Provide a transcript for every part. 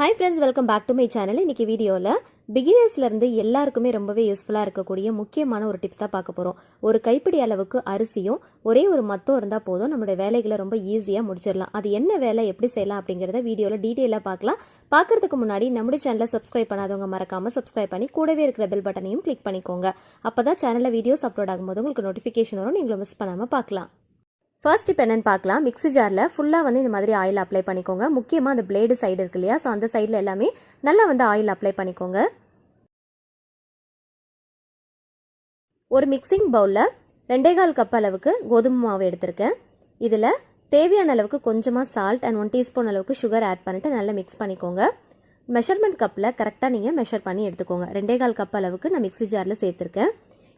Hi friends welcome back to my channel இன்றைக்கி வீடியோவில் பிகினர்ஸ்லேருந்து எல்லாருக்குமே ரொம்பவே யூஸ்ஃபுல்லாக இருக்கக்கூடிய முக்கியமான ஒரு டிப்ஸ் தான் பார்க்க போகிறோம் ஒரு கைப்பிடி அளவுக்கு அரிசியும் ஒரே ஒரு மத்தம் இருந்தால் போதும் நம்மளுடைய வேலைகளை ரொம்ப ஈஸியாக முடிச்சிடலாம். அது என்ன வேலை எப்படி செய்யலாம் அப்படிங்கிறத வீடியோவில் டீட்டெயிலாக பார்க்கலாம். பார்க்கறதுக்கு முன்னாடி நம்முடைய சேனலை சப்ஸ்கிரைப் பண்ணாதவங்க மறக்காமல் சப்ஸ்கிரைப் பண்ணி கூடவே இருக்கிற பெல் பட்டனையும் கிளிக் பண்ணிக்கோங்க. அப்போ தான் சேனலில் வீடியோஸ் அப்லோட் ஆகும்போது உங்களுக்கு நோட்டிஃபிகேஷன் வரும். நீங்களும் மிஸ் பண்ணாமல் பார்க்கலாம். ஃபர்ஸ்ட் இப்போ என்னென்னு பார்க்கலாம். மிக்ஸி ஜாரில் ஃபுல்லாக வந்து இந்த மாதிரி ஆயில் அப்ளை பண்ணிக்கோங்க. முக்கியமாக அந்த பிளேடு சைடு இருக்கு இல்லையா? ஸோ அந்த சைடில் எல்லாமே நல்லா வந்து ஆயில் அப்ளை பண்ணிக்கோங்க. ஒரு மிக்சிங் பவுலில் ரெண்டே கால் கப் அளவுக்கு கோதுமை மாவு எடுத்திருக்கேன். இதில் தேவையான அளவுக்கு கொஞ்சமாக சால்ட் அண்ட் ஒன் டீஸ்பூன் அளவுக்கு சுகர் ஆட் பண்ணிவிட்டு நல்லா மிக்ஸ் பண்ணிக்கோங்க. மெஷர்மெண்ட் கப்பில் கரெக்டாக நீங்கள் மெஷர் பண்ணி எடுத்துக்கோங்க. ரெண்டே கால் கப் அளவுக்கு நான் மிக்ஸி ஜாரில் சேர்த்துருக்கேன்.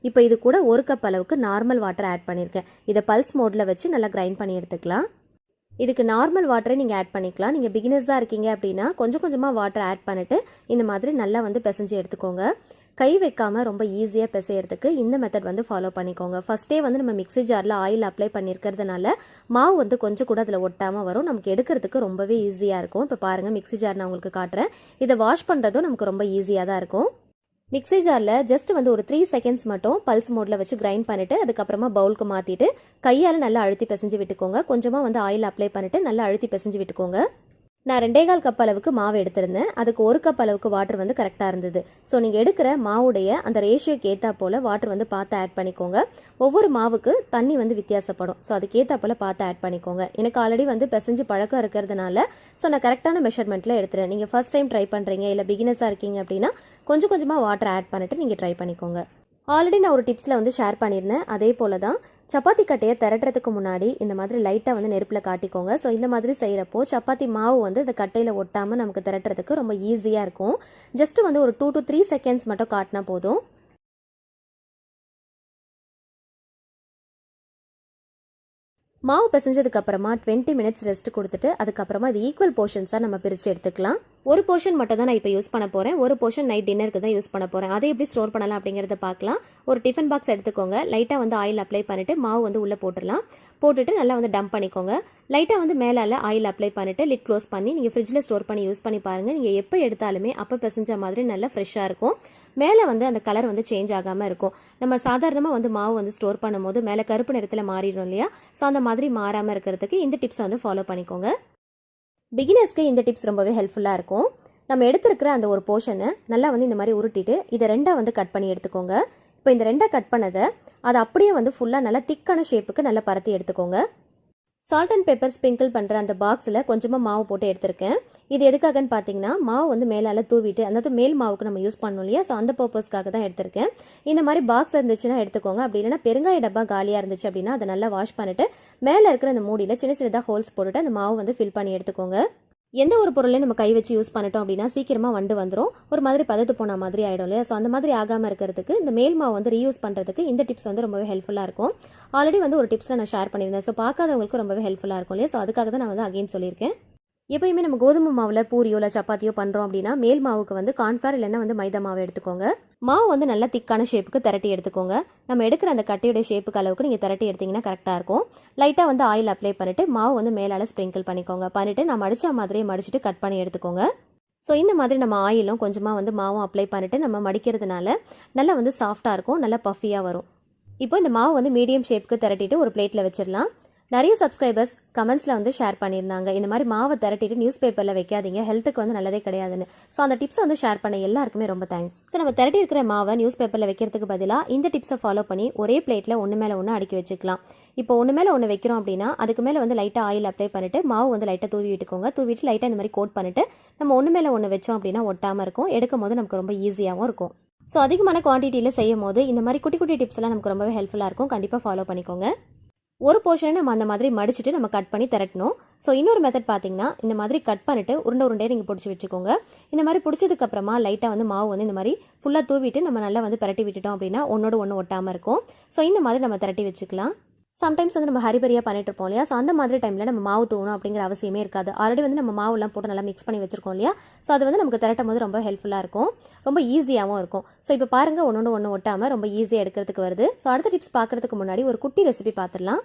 இப்போ இது கூட ஒரு கப் அளவுக்கு நார்மல் வாட்டர் ஆட் பண்ணியிருக்கேன் இதை பல்ஸ் மோடில் வச்சு நல்லா கிரைண்ட் பண்ணி எடுத்துக்கலாம். இதுக்கு நார்மல் வாட்டரை நீங்கள் ஆட் பண்ணிக்கலாம். நீங்கள் பிகினர்ஸாக இருக்கீங்க அப்படின்னா கொஞ்சம் கொஞ்சமாக வாட்டர் ஆட் பண்ணிவிட்டு இந்த மாதிரி நல்லா வந்து பிசைஞ்சு எடுத்துக்கோங்க. கை வைக்காமல் ரொம்ப ஈஸியாக பிசையறதுக்கு இந்த மெத்தட் வந்து ஃபாலோ பண்ணிக்கோங்க. ஃபஸ்ட்டே வந்து நம்ம மிக்ஸி ஜாரில் ஆயில் அப்ளை பண்ணியிருக்கிறதுனால மாவு வந்து கொஞ்சம் கூட அதில் ஒட்டாமல் வரும். நமக்கு எடுக்கிறதுக்கு ரொம்பவே ஈஸியாக இருக்கும். இப்போ பாருங்கள் மிக்ஸி ஜார் நான் உங்களுக்கு காட்டுறேன். இதை வாஷ் பண்ணுறதும் நமக்கு ரொம்ப ஈஸியாக தான் இருக்கும். மிக்ஸி ஜாரில் ஜஸ்ட் வந்து ஒரு த்ரீ செகண்ட்ஸ் மட்டும் பல்ஸ் மோடில் வச்சு கிரைண்ட் பண்ணிவிட்டு அதுக்கப்புறமா பவுலுக்கு மாற்றிட்டு கையால் நல்லா அழுத்தி பிசைஞ்சு விட்டுக்கோங்க. கொஞ்சமாக வந்து ஆயில் அப்ளை பண்ணிவிட்டு நல்லா அழுத்தி பிசைஞ்சு விட்டுக்கோங்க. நான் ரெண்டே கால் கப் அளவுக்கு மாவு எடுத்திருந்தேன். அதுக்கு ஒரு கப் அளவுக்கு வாட்டர் வந்து கரெக்டாக இருந்தது. ஸோ நீங்கள் எடுக்கிற மாவுடைய அந்த ரேஷியோக்கு ஏற்றா போல் வாட்டர் வந்து பார்த்து ஆட் பண்ணிக்கோங்க. ஒவ்வொரு மாவுக்கு தண்ணி வந்து வித்தியாசப்படும். ஸோ அதுக்கு ஏற்றா போல் பார்த்து ஆட் பண்ணிக்கோங்க. எனக்கு ஆல்ரெடி வந்து பிசைஞ்சு பழக்கம் இருக்கிறதுனால ஸோ நான் கரெக்டான மெஷர்மெண்ட்டில் எடுத்துகிறேன் நீங்கள் ஃபஸ்ட் டைம் ட்ரை பண்ணுறீங்க இல்லை பிகினஸாக இருக்கீங்க அப்படின்னா கொஞ்சம் கொஞ்சமாக வாட்டர் ஆட் பண்ணிவிட்டு நீங்கள் ட்ரை பண்ணிக்கோங்க. ஆல்ரெடி நான் ஒரு டிப்ஸில் வந்து ஷேர் பண்ணியிருந்தேன். அதே போல் தான் சப்பாத்தி கட்டையை திரட்டுறதுக்கு முன்னாடி இந்த மாதிரி லைட்டாக வந்து நெருப்பில் காட்டிக்கோங்க. ஸோ இந்த மாதிரி செய்கிறப்போ சப்பாத்தி மாவு வந்து இந்த கட்டையில் ஒட்டாமல் நமக்கு திரட்டுறதுக்கு ரொம்ப ஈஸியாக இருக்கும். ஜஸ்ட் வந்து ஒரு டூ டு த்ரீ செகண்ட்ஸ் மட்டும் காட்டினா போதும். மாவு பிசைஞ்சதுக்கு அப்புறமா டுவெண்ட்டி மினிட்ஸ் ரெஸ்ட் கொடுத்துட்டு அதுக்கப்புறமா இது ஈக்குவல் போர்ஷன்ஸாக நம்ம பிரித்து எடுத்துக்கலாம். ஒரு போர்ஷன் மட்டும் தான் நான் இப்போ யூஸ் பண்ண போகிறேன் ஒரு போர்ஷன் நைட் டின்னருக்கு தான் யூஸ் பண்ண போகிறேன் அதை எப்படி ஸ்டோர் பண்ணலாம் அப்படிங்கிறத பார்க்கலாம். ஒரு டிஃபன் பாக்ஸ் எடுத்துக்கோங்க. லைட்டாக வந்து ஆயில் அப்ளை பண்ணிவிட்டு மாவு வந்து உள்ளே போட்டுடலாம். போட்டுட்டு நல்லா வந்து டம்ப் பண்ணிக்கோங்க. லைட்டாக வந்து மேலால் ஆயில் அப்ளை பண்ணிவிட்டு லிட் க்ளோஸ் பண்ணி நீங்கள் ஃப்ரிட்ஜில் ஸ்டோர் பண்ணி யூஸ் பண்ணி பாருங்கள் நீங்கள் எப்போ எடுத்தாலுமே அப்போ பிசைஞ்ச மாதிரி நல்லா ஃப்ரெஷ்ஷாக இருக்கும். மேலே வந்து அந்த கலர் வந்து சேஞ்ச் ஆகாமல் இருக்கும். நம்ம சாதாரணமாக வந்து மாவு வந்து ஸ்டோர் பண்ணும்போது மேலே கருப்பு நிறத்தில் மாறிடும் இல்லையா? ஸோ அந்த மாதிரி மாறாமல் இருக்கிறதுக்கு இந்த டிப்ஸை வந்து ஃபாலோ பண்ணிக்கோங்க. பிகினர்ஸ்க்கு இந்த டிப்ஸ் ரொம்பவே ஹெல்ப்ஃபுல்லாக இருக்கும். நம்ம எடுத்துருக்கிற அந்த ஒரு போர்ஷனை நல்லா வந்து இந்த மாதிரி உருட்டிட்டு இதை ரெண்டாக வந்து கட் பண்ணி எடுத்துக்கோங்க. இப்போ இந்த ரெண்டாக கட் பண்ணதை அதை அப்படியே வந்து ஃபுல்லாக நல்லா திக்கான ஷேப்புக்கு நல்லா பரத்தி எடுத்துக்கோங்க. சால்ட் அண்ட் பெப்பர் ஸ்ப்ரிங்கிள் பண்ணுற அந்த பாக்ஸில் கொஞ்சமாக மாவு போட்டு எடுத்திருக்கேன். இது எதுக்காகன்னு பார்த்தீங்கன்னா மாவு வந்து மேலால் தூவிட்டு அதாவது மேல் மாவுக்கு நம்ம யூஸ் பண்ணணும் இல்லையா? ஸோ அந்த பர்பஸ்க்காக தான் எடுத்திருக்கேன். இந்த மாதிரி பாக்ஸ் இருந்துச்சுன்னா எடுத்துக்கோங்க. அப்படி இல்லைன்னா பெருங்காய டப்பா காலியாக இருந்துச்சு அப்படின்னா அதை நல்லா வாஷ் பண்ணிட்டு மேலே இருக்கிற அந்த மூடியில் சின்ன சின்னதாக ஹோல்ஸ் போட்டுட்டு அந்த மாவு வந்து ஃபில் பண்ணி எடுத்துக்கோங்க. எந்த ஒரு பொருளையும் நம்ம கை வச்சு யூஸ் பண்ணிட்டோம் அப்படின்னா சீக்கிரமாக வண்டு வந்துடும் ஒரு மாதிரி பதத்து போன மாதிரி ஆகிடும் இல்லையா? ஸோ அந்த மாதிரி ஆகாமல் இருக்கிறதுக்கு இந்த மேல் மாவு வந்து ரீயூஸ் பண்ணுறதுக்கு இந்த டிப்ஸ் வந்து ரொம்பவே ஹெல்ப்ஃபுல்லாக இருக்கும். ஆல்ரெடி வந்து ஒரு டிப்ஸை நான் ஷேர் பண்ணியிருந்தேன். ஸோ பார்க்காதவங்களுக்கு ரொம்பவே ஹெல்ப்ஃபுல்லாக இருக்கும் இல்லையா? ஸோ அதுக்காக தான் நான் வந்து அகைன் சொல்லியிருக்கேன். எப்பயுமே நம்ம கோதுமை மாவில் பூரியோ இல்லை சப்பாத்தியோ பண்ணுறோம் அப்படின்னா மேல் மாவுக்கு வந்து கார்ன்ஃப்ளவர் இல்லைன்னா வந்து மைதா மாவு எடுத்துக்கோங்க. மாவு வந்து நல்லா திக்கான ஷேப்புக்கு திரட்டி எடுத்துக்கோங்க. நம்ம எடுக்கிற அந்த கட்டையோட ஷேப்புக்கு அளவுக்கு நீங்கள் திரட்டி எடுத்திங்கன்னா கரெக்டாக இருக்கும். லைட்டாக வந்து ஆயில் அப்ளை பண்ணிவிட்டு மாவு வந்து மேலால் ஸ்ப்ரிங்கிள் பண்ணிக்கோங்க. பண்ணிவிட்டு நான் மடித்த மாதிரியே மடிச்சுட்டு கட் பண்ணி எடுத்துக்கோங்க. ஸோ இந்த மாதிரி நம்ம ஆயிலும் கொஞ்சமாக வந்து மாவும் அப்ளை பண்ணிவிட்டு நம்ம மடிக்கிறதுனால நல்லா வந்து சாஃப்டாக இருக்கும் நல்லா பஃபியாக வரும். இப்போ இந்த மாவு வந்து மீடியம் ஷேப்புக்கு திரட்டிட்டு ஒரு பிளேட்டில் வச்சிடலாம். நிறைய சப்ஸ்கிரைபர்ஸ் கமெண்ட்ஸில் வந்து ஷேர் பண்ணியிருந்தாங்க. இந்த மாதிரி மாவை திரட்டிட்டு நியூஸ் பேப்பரில் வைக்காதீங்க. ஹெல்த்துக்கு வந்து நல்லதே கிடையாதுன்னு. ஸோ அந்த டிப்ஸை வந்து ஷேர் பண்ண எல்லாருக்குமே ரொம்ப தேங்க்ஸ் ஸோ நம்ம திரட்டி இருக்கிற மாவை நியூஸ் பேப்பரில் வைக்கிறதுக்கு பதிலாக இந்த டிப்ஸை ஃபாலோ பண்ணி ஒரே பிளேட்டில் ஒன்று மேலே ஒன்று அடுக்கி வச்சுக்கலாம். இப்போ ஒன்று மேலே ஒன்று வைக்கிறோம் அப்படின்னா அதுக்கு மேலே வந்து லைட்டாக ஆயில் அப்ளை பண்ணிட்டு மாவு வந்து லைட்டாக தூவி விட்டுக்கோங்க. தூவிட்டு லைட்டாக இந்த மாதிரி கோட் பண்ணிட்டு நம்ம ஒன்று மேலே ஒன்று வச்சோம் அப்படின்னா ஒட்டாமல் இருக்கும். எடுக்கும் போது நமக்கு ரொம்ப ஈஸியாகவும் இருக்கும். ஸோ அதிகமான குவான்டிட்டியில் செய்யும் போது இந்த மாதிரி குட்டி குட்டி டிப்ஸ்லாம் நமக்கு ரொம்பவே ஹெல்ப்ஃபுல்லாக இருக்கும். கண்டிப்பாக ஃபாலோ பண்ணிக்கோங்க. ஒரு போர்ஷனை நம்ம அந்த மாதிரி மடிச்சுட்டு நம்ம கட் பண்ணி திரட்டணும். ஸோ இன்னொரு மெத்தட் பார்த்தீங்கன்னா இந்த மாதிரி கட் பண்ணிட்டு உருண்டை உருண்டையை நீங்கள் பிடிச்சி வச்சுக்கோங்க. இந்த மாதிரி பிடிச்சதுக்கப்புறமா லைட்டாக வந்து மாவு வந்து இந்த மாதிரி ஃபுல்லாக தூவிட்டு நம்ம நல்லா வந்து பிரட்டி விட்டுட்டோம் அப்படின்னா ஒன்றோடு ஒன்று ஒட்டாமல் இருக்கும். ஸோ இந்த மாதிரி நம்ம திரட்டி வச்சுக்கலாம். சம்டைம்ஸ் வந்து நம்ம ஹரிபரியாக பண்ணிட்டு இருப்போம் இல்லையா? ஸோ அந்த மாதிரி டைமில் நம்ம மாவு தூணும் அப்படிங்கிற அவசியமே இருக்காது. ஆல்ரெடி வந்து நம்ம மாவுலாம் போட்டு நல்லா மிக்ஸ் பண்ணி வச்சிருக்கோம் இல்லையா? ஸோ அது வந்து நமக்கு திரட்டும் போது ரொம்ப ஹெல்ப்ஃபுல்லாக இருக்கும். ரொம்ப ஈஸியாகவும் இருக்கும். ஸோ இப்போ பாருங்கள் ஒன்று ஒன்று ஒட்டாமல் ரொம்ப ஈஸியாக எடுக்கிறதுக்கு வருது. ஸோ அடுத்த டிப்ஸ் பார்க்குறதுக்கு முன்னாடி ஒரு குட்டி ரெசிபி பார்த்துடலாம்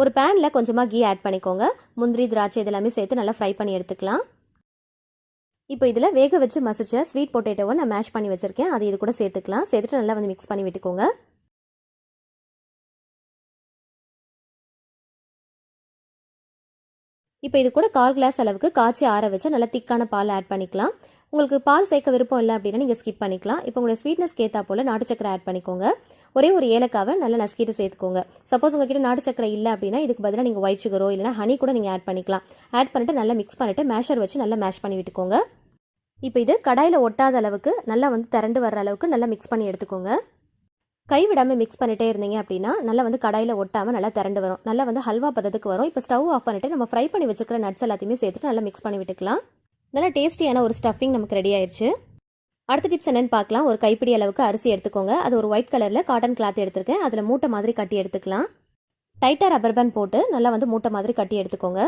ஒரு பேனில் கொஞ்சமாக கீ ஆட் பண்ணிக்கோங்க. முந்திரி திராட்சை இதெல்லாமே சேர்த்து நல்லா ஃப்ரை பண்ணி எடுத்துக்கலாம். இப்போ இதில் வேக வச்சு மசிச்ச ஸ்வீட் பொட்டேட்டோவை நான் மேஷ் பண்ணி வச்சுருக்கேன். அது இது கூட சேர்த்துக்கலாம். சேர்த்துட்டு நல்லா வந்து மிக்ஸ் பண்ணி விட்டுக்கோங்க. இப்போ இது கூட கால் கிளாஸ் அளவுக்கு காய்ச்சி ஆற வச்சு நல்லா திக்கான பால் ஆட் பண்ணிக்கலாம். உங்களுக்கு பால் சேர்க்க விருப்பம் இல்லை அப்படின்னா நீங்கள் ஸ்கிப் பண்ணிக்கலாம். இப்போ உங்களோட ஸ்வீட்னஸ்க்கு ஏற்றா போல் நாட்டு சக்கரை ஆட் பண்ணிக்கோங்க. ஒரே ஒரு ஏலக்காவை நல்லா நசுக்கிட்டு சேர்த்துக்கோங்க. சப்போஸ் உங்ககிட்ட நாட்டு சக்கரை இல்லை அப்படின்னா இதுக்கு பதிலாக நீங்கள் ஒயிட் சுகரோ இல்லைனா ஹனி கூட நீங்கள் ஆட் பண்ணிக்கலாம். ஆட் பண்ணிட்டு நல்லா மிக்ஸ் பண்ணிவிட்டு மேஷர் வச்சு நல்லா மேஷ் பண்ணி விட்டுக்கோங்க. இப்போ இது கடாயில் ஒட்டாத அளவுக்கு நல்லா வந்து திரண்டு வர்ற அளவுக்கு நல்லா மிக்ஸ் பண்ணி எடுத்துக்கோங்க. கை விடாமல் மிக்ஸ் பண்ணிட்டே இருந்தீங்க அப்படின்னா நல்லா வந்து கடாயில் ஒட்டாமல் நல்லா திரண்டு வரும். நல்லா வந்து ஹல்வா பதத்துக்கு வரும். இப்போ ஸ்டவ் ஆஃப் பண்ணிட்டு நம்ம ஃப்ரை பண்ணி வச்சுக்கிற நட்ஸ் எல்லாத்தையுமே சேர்த்துட்டு நல்லா மிக்ஸ் பண்ணி விட்டுக்கலாம். நல்லா டேஸ்டியான ஒரு ஸ்டஃபிங் நமக்கு ரெடி ஆயிடுச்சு அடுத்த டிப்ஸ் என்னென்னு பார்க்கலாம். ஒரு கைப்பிடி அளவுக்கு அரிசி எடுத்துக்கோங்க. அது ஒரு ஒயிட் கலரில் காட்டன் கிளாத் எடுத்திருக்கேன். அதில் மூட்டை மாதிரி கட்டி எடுத்துக்கலாம். டைட்டாக ரப்பர் பேண்ட் போட்டு நல்லா வந்து மூட்டை மாதிரி கட்டி எடுத்துக்கோங்க.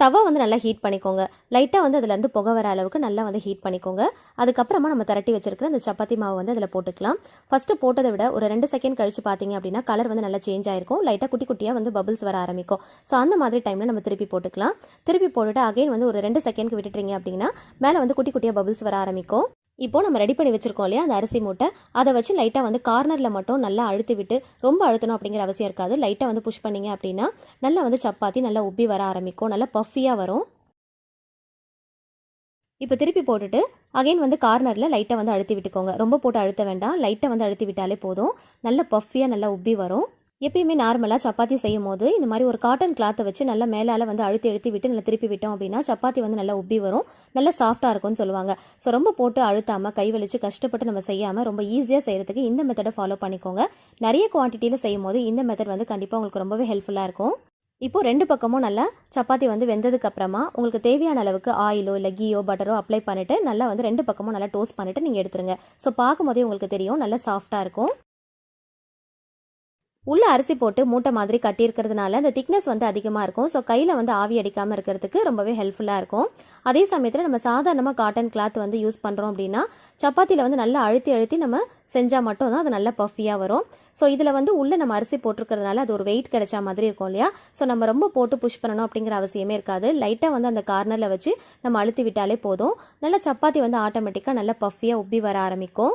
தவா வந்து நல்லா ஹீட் பண்ணிக்கோங்க. லைட்டாக வந்து அதுலேருந்து புகை வர அளவுக்கு நல்லா வந்து ஹீட் பண்ணிக்கோங்க. அதுக்கப்புறமா நம்ம திரட்டி வச்சிருக்கிற அந்த சப்பாத்தி மாவு வந்து அதில் போட்டுக்கலாம். ஃபஸ்ட்டு போட்டதை விட ஒரு ரெண்டு செகண்ட் கழிச்சு பார்த்தீங்க அப்படின்னா கலர் வந்து நல்லா சேஞ்ச் ஆயிருக்கும். லைட்டாக குட்டி குட்டியாக வந்து பபிள்ஸ் வர ஆரம்பிக்கும். ஸோ அந்த மாதிரி டைமில் நம்ம திருப்பி போட்டுக்கலாம். திருப்பி போட்டுட்டு அகைன் வந்து ஒரு ரெண்டு செகண்ட்க்கு விட்டுட்டீங்க அப்படின்னா மேலே வந்து குட்டி குட்டியாக பபிள்ஸ் வர ஆரம்பிக்கும். இப்போது நம்ம ரெடி பண்ணி வச்சுருக்கோம் இல்லையா? அந்த அரிசி மூட்டை. அதை வச்சு லைட்டாக வந்து கார்னரில் மட்டும் நல்லா அழுத்தி விட்டு ரொம்ப அழுத்தணும் அப்படிங்கிற அவசியம் இருக்காது. லைட்டாக வந்து புஷ் பண்ணீங்க அப்படின்னா நல்லா வந்து சப்பாத்தி நல்லா உப்பி வர ஆரம்பிக்கும். நல்லா பஃபியாக வரும். இப்போ திருப்பி போட்டுட்டு அகைன் வந்து கார்னரில் லைட்டாக வந்து அழுத்தி விட்டுக்கோங்க. ரொம்ப போட்டு அழுத்த வேண்டாம். லைட்டாக வந்து அழுத்தி விட்டாலே போதும். நல்ல பஃபியாக நல்லா உப்பி வரும். எப்பயுமே நார்மலாக சப்பாத்தி செய்யும் போது இந்த மாதிரி ஒரு காட்டன் கிளாத்தை வச்சு நல்லா மேலால் வந்து அழுத்தி அழுத்தி விட்டு நல்லா திருப்பி விட்டோம் அப்படின்னா சப்பாத்தி வந்து நல்லா உப்பி வரும். நல்லா சாஃப்டாக இருக்கும்னு சொல்லுவாங்க. ஸோ ரொம்ப போட்டு அழுத்தாமல் கை வலிச்சு கஷ்டப்பட்டு நம்ம செய்யாமல் ரொம்ப ஈஸியாக செய்கிறதுக்கு இந்த மெத்தடை ஃபாலோ பண்ணிக்கோங்க. நிறைய குவான்டிட்டியில் செய்யும் போது இந்த மெத்தட் வந்து கண்டிப்பாக உங்களுக்கு ரொம்பவே ஹெல்ப்ஃபுல்லாக இருக்கும். இப்போது ரெண்டு பக்கமும் நல்லா சப்பாத்தி வந்து வெந்ததுக்கு அப்புறமா உங்களுக்கு தேவையான அளவுக்கு ஆயிலோ இல்லை கீயோ பட்டரோ அப்ளை பண்ணிவிட்டு நல்லா வந்து ரெண்டு பக்கமும் நல்லா டோஸ்ட் பண்ணிவிட்டு நீங்கள் எடுத்துருங்க. ஸோ பார்க்கும்போதே உங்களுக்கு தெரியும் நல்லா சாஃப்டாக இருக்கும். உள்ள அரிசி போட்டு மூட்டை மாதிரி கட்டியிருக்கிறதுனால அந்த திக்னஸ் வந்து அதிகமாக இருக்கும். ஸோ கையில் வந்து ஆவி அடிக்காமல் இருக்கிறதுக்கு ரொம்பவே ஹெல்ப்ஃபுல்லாக இருக்கும். அதே சமயத்தில் நம்ம சாதாரணமாக காட்டன் கிளாத் வந்து யூஸ் பண்ணுறோம் அப்படின்னா சப்பாத்தியில் வந்து நல்லா அழுத்தி அழுத்தி நம்ம செஞ்சால் மட்டும் தான் அது நல்லா பஃபியாக வரும். ஸோ இதில் வந்து உள்ளே நம்ம அரிசி போட்டிருக்கிறதுனால அது ஒரு வெயிட் கிடைச்சா மாதிரி இருக்கும் இல்லையா? ஸோ நம்ம ரொம்ப போட்டு புஷ் பண்ணணும் அப்படிங்கிற அவசியமே இருக்காது. லைட்டாக வந்து அந்த கார்னரில் வச்சு நம்ம அழுத்தி விட்டாலே போதும். நல்லா சப்பாத்தி வந்து ஆட்டோமேட்டிக்காக நல்லா பஃபியாக உப்பி வர ஆரம்பிக்கும்.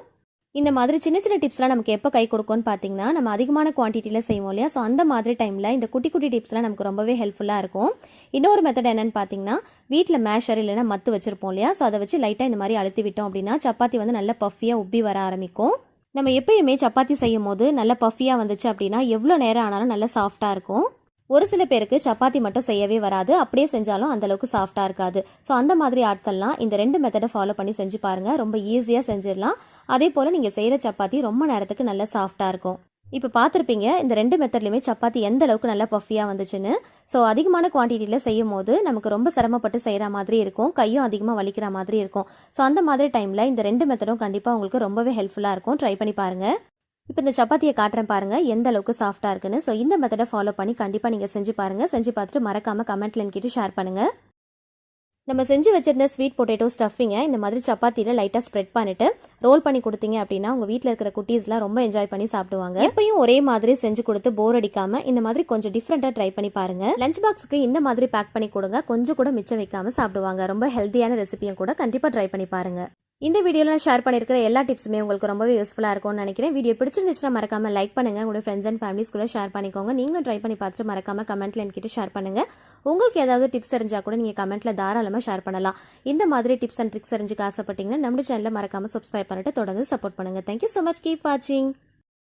இந்த மாதிரி சின்ன சின்ன டிப்ஸ்லாம் நமக்கு எப்போ கை கொடுக்கும்னு பார்த்தீங்கன்னா நம்ம அதிகமான குவான்டிட்டியில் செய்வோம் இல்லையா? ஸோ அந்த மாதிரி டைமில் இந்த குட்டி குட்டி டிப்ஸ்லாம் நமக்கு ரொம்பவே ஹெல்ப்ஃபுல்லாக இருக்கும். இன்னொரு மெத்தட் என்னென்னு பார்த்தீங்கன்னா வீட்டில் மேஷர் இல்லைன்னா மத்து வச்சுருப்போம் இல்லையா? ஸோ அதை வச்சு லைட்டாக இந்த மாதிரி அழுத்தி விட்டோம் அப்படின்னா சப்பாத்தி வந்து நல்ல பஃபியாக உப்பி வர ஆரம்பிக்கும். நம்ம எப்பயுமே சப்பாத்தி செய்யும் போது நல்ல பஃபியாக வந்துச்சு அப்படின்னா எவ்வளோ நேரம் ஆனாலும் நல்லா சாஃப்டாக இருக்கும். ஒரு சில பேருக்கு சப்பாத்தி மட்டும் செய்யவே வராது. அப்படியே செஞ்சாலும் அந்தளவுக்கு சாஃப்டாக இருக்காது. ஸோ அந்த மாதிரி ஆட்கள்லாம் இந்த ரெண்டு மெத்தடை ஃபாலோ பண்ணி செஞ்சு பாருங்கள் ரொம்ப ஈஸியாக செஞ்சிடலாம். அதே போல் நீங்கள் செய்கிற சப்பாத்தி ரொம்ப நேரத்துக்கு நல்லா சாஃப்டாக இருக்கும். இப்போ பார்த்துருப்பீங்க இந்த ரெண்டு மெத்தட்லையுமே சப்பாத்தி எந்த அளவுக்கு நல்லா பஃபியாக வந்துச்சுன்னு. ஸோ அதிகமான குவான்டிட்டியில் செய்யும் போது நமக்கு ரொம்ப சிரமப்பட்டு செய்கிற மாதிரி இருக்கும். கையும் அதிகமாக வலிக்கிற மாதிரி இருக்கும். ஸோ அந்த மாதிரி டைமில் இந்த ரெண்டு மெத்தடும் கண்டிப்பாக உங்களுக்கு ரொம்பவே ஹெல்ப்ஃபுல்லாக இருக்கும். ட்ரை பண்ணி பாருங்கள் இப்போ இந்த சப்பாத்தியை காட்டுறேன் பாருங்கள் எந்த அளவுக்கு சாஃப்டாக இருக்குன்னு. ஸோ இந்த மெத்தடை ஃபாலோ பண்ணி கண்டிப்பாக நீங்கள் செஞ்சு பாருங்கள் செஞ்சு பார்த்துட்டு மறக்காமல் கமெண்ட்ல என்கிட்ட ஷேர் பண்ணுங்கள் நம்ம செஞ்சு வச்சிருந்த ஸ்வீட் பொட்டேட்டோ ஸ்டஃபிங்கை இந்த மாதிரி சப்பாத்தியில் லைட்டாக ஸ்ப்ரெட் பண்ணிட்டு ரோல் பண்ணி கொடுத்தீங்க அப்படின்னா உங்கள் வீட்டில் இருக்கிற குட்டீஸ்லாம் ரொம்ப என்ஜாய் பண்ணி சாப்பிடுவாங்க. எப்பயும் ஒரே மாதிரி செஞ்சு கொடுத்து போர் அடிக்காம இந்த மாதிரி கொஞ்சம் டிஃப்ரெண்ட்டாக ட்ரை பண்ணி பாருங்க. லஞ்ச் பாக்ஸுக்கு இந்த மாதிரி பேக் பண்ணி கொடுங்க. கொஞ்சம் கூட மிச்சம் வைக்காம சாப்பிடுவாங்க. ரொம்ப ஹெல்த்தியான ரெசிபியும் கூட கண்டிப்பாக ட்ரை பண்ணி பாருங்க. இந்த வீடியோவில் நான் ஷேர் பண்ணியிருக்கிற எல்லா டிப்ஸுமே உங்களுக்கு ரொம்பவே யூஸ்ஃபுல்லாக இருக்கும்னு நினைக்கிறேன். வீடியோ பிடிச்சிருந்துச்சுன்னா மறக்காம லைக் பண்ணுங்க. உங்களோட ஃப்ரெண்ட்ஸ் அண்ட் ஃபேமிலிஸ் கூட ஷேர் பண்ணிக்கோங்க. நீங்களும் ட்ரை பண்ணி பார்த்துட்டு மறக்காம கமெண்ட்டில் என்கிட்ட ஷேர் பண்ணுங்கள் உங்களுக்கு ஏதாவது டிப்ஸ் தெரிஞ்சால் கூட நீங்கள் கமெண்ட்டில் தாராளமாக ஷேர் பண்ணலாம். இந்த மாதிரி டிப்ஸ் அண்ட் ட்ரிக்ஸ் தெரிஞ்சுக்க ஆசைப்பட்டீங்கன்னா நம்ம சேனலில் மறக்காமல் சப்ஸ்கிரைப் பண்ணிட்டு தொடர்ந்து சப்போர்ட் பண்ணுங்கள் தேங்க்யூ ஸோ மச் கீப் வாட்சிங்